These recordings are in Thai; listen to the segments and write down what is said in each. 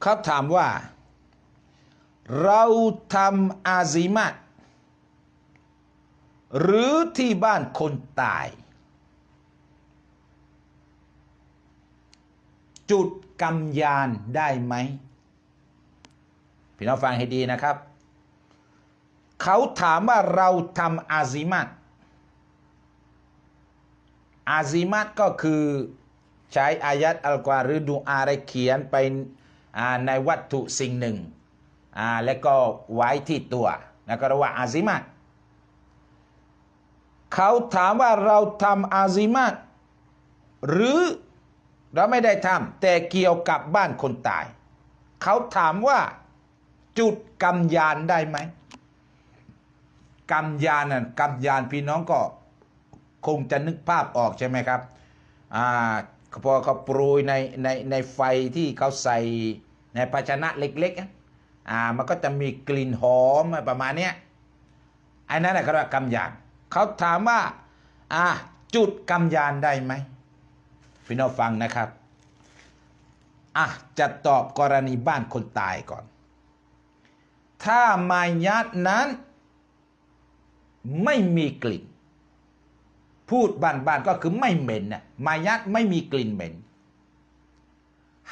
เขาถามว่า เราทำอาซิมัตหรือที่บ้านคนตาย จุดกำยานได้ไหม พี่น้องฟังให้ดีนะครับ เขาถามว่าเราทำอาซิมัตอาซิมัตก็คือใช้อายัดอัลกุรอาหรือดูอาอะไรเขียนไป ในวัตถุสิ่งหนึ่ง แล้วก็ไว้ที่ตัวนะก็เรียกว่าอาซิมัตเขาถามว่าเราทำอาซิมัตหรือเราไม่ได้ทำแต่เกี่ยวกับบ้านคนตาย เขาถามว่าจุดกำยานได้ไหมกำยานน่ะกำยานพี่น้องก็คงจะนึกภาพออกใช่ไหมครับอ่า พอเขาโปรยในในในไฟที่เขาใส่ในภาชนะเล็กๆอ่ามันก็จะมีกลิ่นหอมประมาณเนี้ยอันนั้นแหละเขาเรียกว่ากำยานเขาถามว่าอ่าจุดกำยานได้ไหมพี่น้องฟังนะครับอะจะตอบกรณีบ้านคนตายก่อน ถ้ามายยัดนั้นไม่มีกลิ่น พูดบ้านๆก็คือไม่เหม็นน่ะมายัดไม่มีกลิ่นเหม็น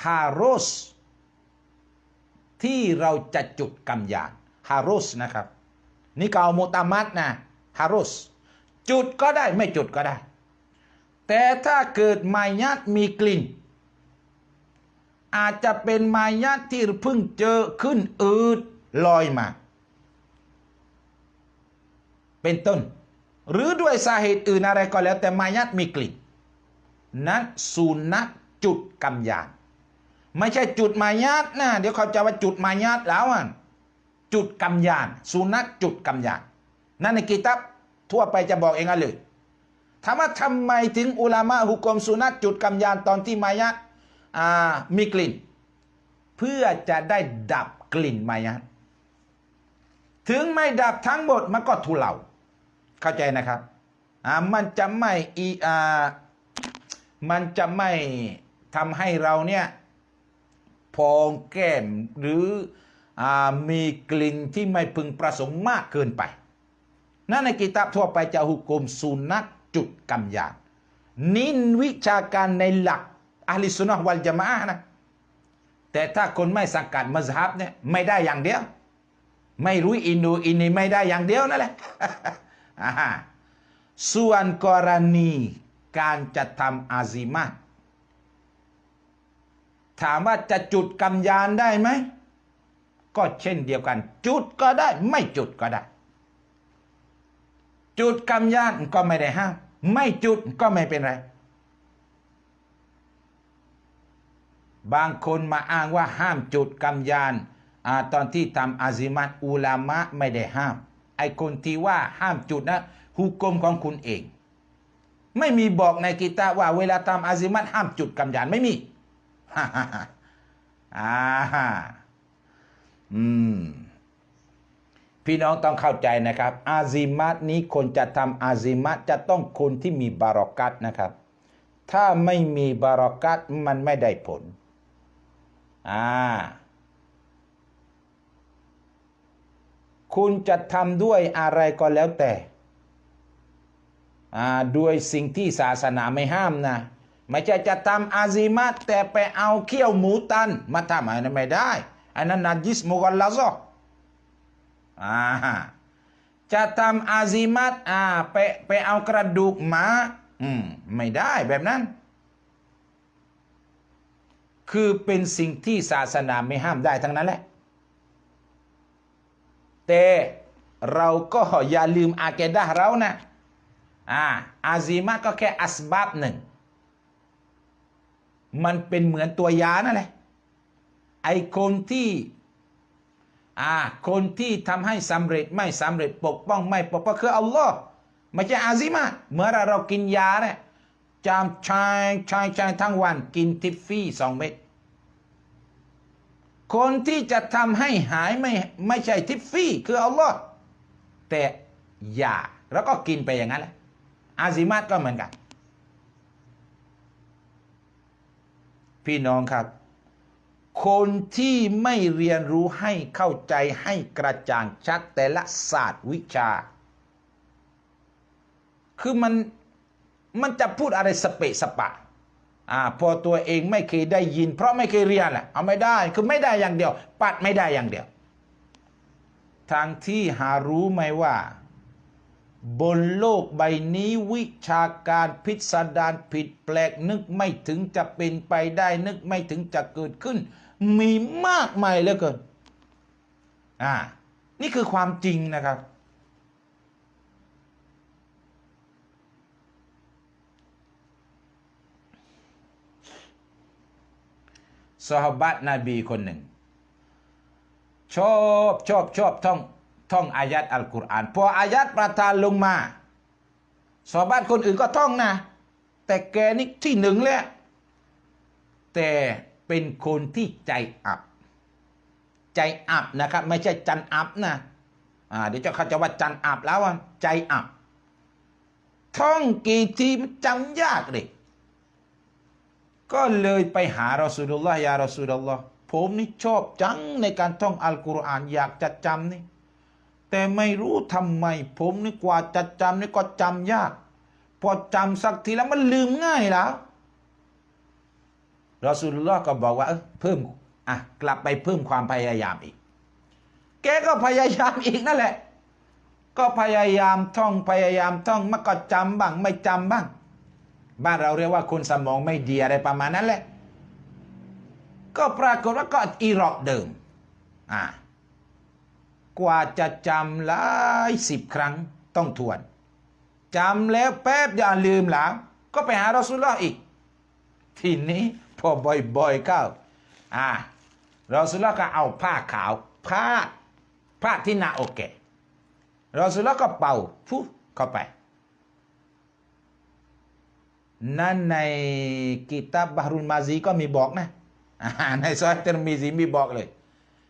ฮาโรสที่เราจะจุดกำยานฮาโรสนะครับ นี่ก็เอาโมตามัดนะฮาโรสจุดก็ได้ไม่จุดก็ได้ แต่ถ้าเกิดมายาตมีกลิ่น อาจจะเป็นมายาตที่เพิ่งเจอขึ้นอืดลอยมา เป็นต้น หรือด้วยสาเหตุอื่นอะไรก็แล้ว แต่มายาตมีกลิ่นนั้นสุนัขจุดกำยานไม่ใช่จุดมายาตนะเดี๋ยวเขาจะว่าจุดมายาตแล้วอะจุดกำยานสุนัขจุดกำยานนั่นในกิตับทั่วไปจะบอกเองอะเลยถามว่าทำไมถึงอุลามะหุกมสุนัตจุดกำยานตอนที่มายะอ่ามีกลิ่น เพื่อจะได้ดับกลิ่นมายะถึงไม่ดับทั้งหมดมันก็ทุเลา เข้าใจนะครับอ่ามันจะไม่อีอ่ามันจะไม่ทำให้เราเนี่ยพองแก้มหรืออามีกลิ่นที่ไม่พึงประสงค์มากเกินไป นั่นในกิตาบทั่วไปจะหุกมสุนัขจุดกำยานนินวิชาการในหลักอะลิสุนนะฮ์วัลจามะนะแต่ถ้าคนไม่สังกัดมัซฮับเนี่ยไม่ได้อย่างเดียว ไม่รู้อินดูอินนี่ไม่ได้อย่างเดียวนั่นแหละ ส่วนกรณีการจะทำอาซิมาตถามว่าจะจุดกำยานได้ไหม ก็เช่นเดียวกัน จุดก็ได้ไม่จุดก็ได้ จุดกำยานก็ไม่ได้ห้าม ไม่จุดก็ไม่เป็นไร บางคนมาอ้างว่าห้ามจุดกำยานอตอนที่ทำอาซิมัตอุลามะไม่ได้ห้าม ไอคนที่ว่าห้ามจุดนะฮุกกลมของคุณเอง ไม่มีบอกในกิตาว่าเวลาทำอาซิมัตห้ามจุดกำยานไม่มีฮ่าฮ่าฮ่าอ่าฮ่าอืมพี่น้องต้องเข้าใจนะครับ อาซิมัตนี้คนจะทำอาซิมัตจะต้องคนที่มีบารอกัตนะครับ ถ้าไม่มีบารอกัตมันไม่ได้ผลอ่า คุณจะทำด้วยอะไรก็แล้วแต่ด้วยสิ่งที่ศาสนาไม่ห้ามนะ ไม่ใช่จะทำอาซิมัตแต่ไปเอาเขี้ยวหมูตัน มาทำอันนั้นไม่ได้อันนั้นนาจิสมุกัลลาซออ่าจะทำอาซิมัตอ่าไปไปเอากระดูกหมาอืมไม่ได้แบบนั้น คือเป็นสิ่งที่ศาสนาไม่ห้ามได้ทั้งนั้นแหละ แต่เราก็อย่าลืมอาเกดะเรานะอ่าอาซิมัตก็แค่อัสบับหนึ่ง มันเป็นเหมือนตัวยานั่นแหละไอคนที่อ่าคนที่ทำให้สำเร็จไม่สำเร็จปกป้องไม่ปกป้องคืออัลลอฮ์ไม่ใช่อาซิมาเมื่อเรากินยาเนี่ยจามชายชายชายทั้งวันกินทิฟฟี่สองเม็ด คนที่จะทำให้หายไม่ไม่ใช่ทิฟฟี่คืออัลลอฮ์แต่ยาแล้วก็กินไปอย่างนั้นแหละอาซิมาก็เหมือนกัน พี่น้องครับ คนที่ไม่เรียนรู้ให้เข้าใจให้กระจ่างชัดแต่ละศาสตร์วิชา คือมันมันจะพูดอะไรสเปะสปะ อ่าพอตัวเองไม่เคยได้ยิน เพราะไม่เคยเรียนแหละเอาไม่ได้คือไม่ได้อย่างเดียว ปัดไม่ได้อย่างเดียวทางที่หารู้ไหมว่า บนโลกใบนี้วิชาการพิสดารผิดแปลกนึกไม่ถึงจะเป็นไปได้นึกไม่ถึงจะเกิดขึ้น มีมากมายเหลือเกินอ่านี่คือความจริงนะครับ สหบัตนบีคนหนึ่ง ชอบชอบชอบท่องท่องอายัดอัลกุรอานพออายัดประทานลงมาสหบัตคนอื่นก็ท่องนะ แต่แกนี่ที่หนึ่งเละแต่เป็นคนที่ใจอับ ใจอับนะครับ ไม่ใช่จันอับนะอ่าเดี๋ยวจะเขาจะว่าจันอับแล้วว่าใจอับท่องกี่ทีมันจำยากเลย ก็เลยไปหารอสูลุลลอฮ์ยารอสูลุลลอฮ์ผมนี่ชอบจังในการท่องอัลกุรอานอยากจะจำนี่ แต่ไม่รู้ทำไม ผมนี่กว่าจะจำนี่ก็จำยาก พอจำสักทีแล้วมันลืมง่ายแล้วรอสูลุลลอฮ์ก็บอกว่าเออเพิ่มอะกลับไปเพิ่มความพยายามอีก แกก็พยายามอีกนั่นแหละ ก็พยายามท่องพยายามท่องมันก็จำบ้างไม่จำบ้าง บ้านเราเรียกว่าคนสมองไม่ดีอะไรประมาณนั้นแหละ ก็ปรากฏว่าก็อีรอบเดิมอ่ากว่าจะจำหลายสิบครั้งต้องทวนจำแล้วแป๊บอย่าลืมหลังก็ไปหารอสุลลอฮ์อีก ทีนี้พอบ่อยๆเข้าอ่ารอสุลลอฮ์ก็เอาผ้าขาวผ้าผ้าที่หน้าอกแกรอสุลลอฮ์ก็เป่าฟุเข้าไป นั่นในกิตาบบารุนมาซีก็มีบอกนะในซอยเตอร์มีซีมีบอกเลย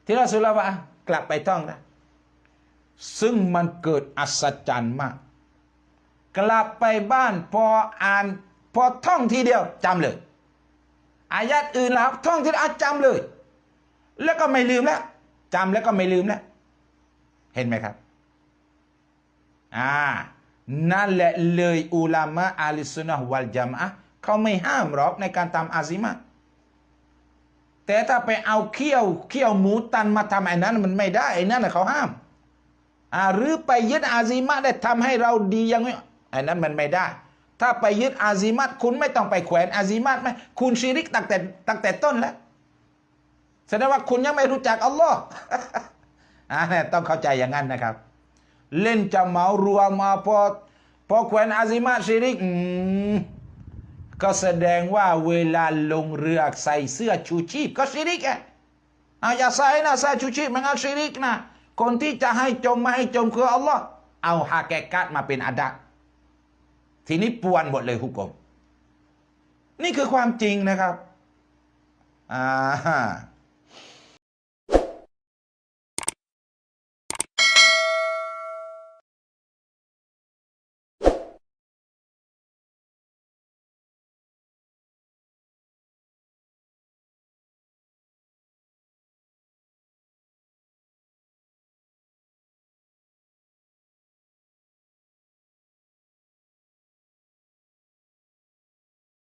ที่เราสุลว่าอะกลับไปท่องนะซึ่งมันเกิดอัศจรรย์มาก กลับไปบ้านพออ่านพอท่องทีเดียวจำเลย อายัดอื่นแล้วท่องทีเดียวอะจำเลย แล้วก็ไม่ลืมแล้วจำแล้วก็ไม่ลืมแล้ว เห็นไหมครับ อ่า นั่นแหละเลยอุลามะอาลิสุนนะฮ์วัลจามะเขาไม่ห้ามหรอกในการทำอาซิมะแต่ถ้าไปเอาเขี้ยวเขี้ยวหมูตันมาทำไอ้นั้นมันไม่ได้ไอ้นั่นเขาห้ามอ่าหรือไปยึดอาซิมะได้ทำให้เราดียังนี้ไอ้นั้นมันไม่ได้ ถ้าไปยึดอาซิมะคุณไม่ต้องไปแขวนอาซิมะไหมคุณชิริกตั้งแต่ตั้งแต่ต้นแล้วแสดงว่าคุณยังไม่รู้จักอัลลอฮ์อ่าเนี่ยต้องเข้าใจอย่างนั้นนะครับ เล่นจะเหมารวมมาพอพอแขวนอาซิมาชิริกก็แสดงว่าเวลาลงเรือใส่เสื้อชูชีพก็ชิริกไงเอาอย่าใส่นะใส่ชูชีพมันเอาชิริกนะคนที่จะให้จมไม่ให้จมคืออัลลอฮ์เอาฮาแกกัดมาเป็นอาดักทีนี้ปวนหมดเลยฮุกกมนี่คือความจริงนะครับอ่า